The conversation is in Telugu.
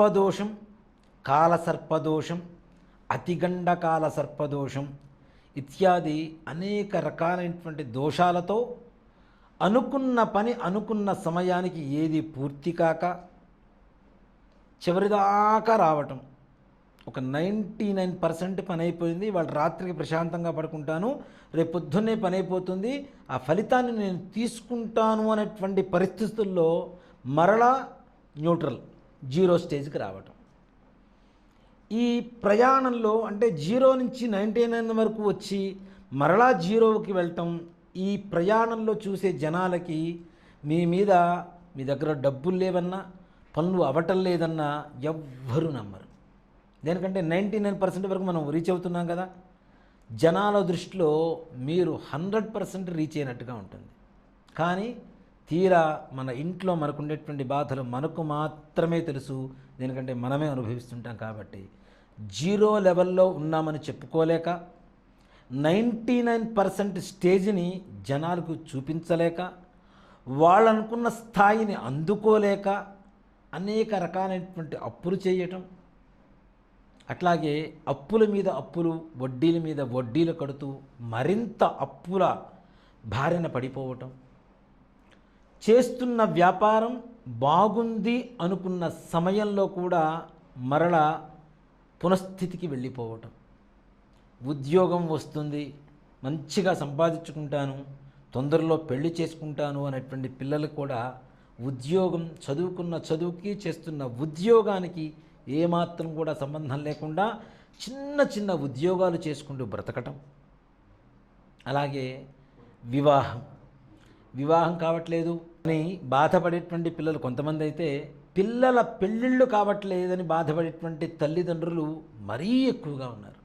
సర్పదోషం కాలసర్పదోషం అతిగండకాల సర్పదోషం ఇత్యాది అనేక రకాలైనటువంటి దోషాలతో అనుకున్న పని అనుకున్న సమయానికి ఏది పూర్తి కాక చివరిదాకా రావటం. ఒక నైంటీ నైన్ పర్సెంట్ పని అయిపోయింది. వాళ్ళు రాత్రికి ప్రశాంతంగా పడుకుంటాను. రేపు పొద్దున్నే పని అయిపోతుంది. ఆ ఫలితాన్ని నేను తీసుకుంటాను అనేటువంటి పరిస్థితుల్లో మరలా న్యూట్రల్. జీరో స్టేజ్కి రావటం. ఈ ప్రయాణంలో అంటే జీరో నుంచి నైంటీ నైన్ వరకు వచ్చి మరలా జీరోకి వెళ్ళటం ఈ ప్రయాణంలో చూసే జనాలకి మీ మీద మీ దగ్గర డబ్బులు లేవన్నా పనులు అవటం లేదన్నా ఎవ్వరూ నమ్మరు. దేనికంటే నైంటీ నైన్ పర్సెంట్ వరకు మనం రీచ్ అవుతున్నాం కదా జనాల దృష్టిలో మీరు హండ్రెడ్ పర్సెంట్ రీచ్ అయినట్టుగా ఉంటుంది. కానీ తీరా మన ఇంట్లో మనకు ఉండేటువంటి బాధలు మనకు మాత్రమే తెలుసు. దీనికంటే మనమే అనుభవిస్తుంటాం కాబట్టి జీరో లెవెల్లో ఉన్నామని చెప్పుకోలేక నైంటీ నైన్ పర్సెంట్ స్టేజ్ని జనాలకు చూపించలేక వాళ్ళనుకున్న స్థాయిని అందుకోలేక అనేక రకాలైనటువంటి అప్పులు చేయటం అట్లాగే అప్పుల మీద అప్పులు వడ్డీల మీద వడ్డీలు కడుతూ మరింత అప్పుల బారిన పడిపోవటం చేస్తున్న వ్యాపారం బాగుంది అనుకున్న సమయంలో కూడా మరల పునఃస్థితికి వెళ్ళిపోవటం. ఉద్యోగం వస్తుంది మంచిగా సంపాదించుకుంటాను తొందరలో పెళ్ళి చేసుకుంటాను అనేటువంటి పిల్లలు కూడా ఉద్యోగం చదువుకున్న చదువుకి చేస్తున్న ఉద్యోగానికి ఏమాత్రం కూడా సంబంధం లేకుండా చిన్న చిన్న ఉద్యోగాలు చేసుకుంటూ బ్రతకటం. అలాగే వివాహం. వివాహం కావట్లేదు అని బాధపడేటువంటి పిల్లలు కొంతమంది అయితే పిల్లల పెళ్ళిళ్ళు కావట్లేదని బాధపడేటువంటి తల్లిదండ్రులు మరీ ఎక్కువగా ఉన్నారు.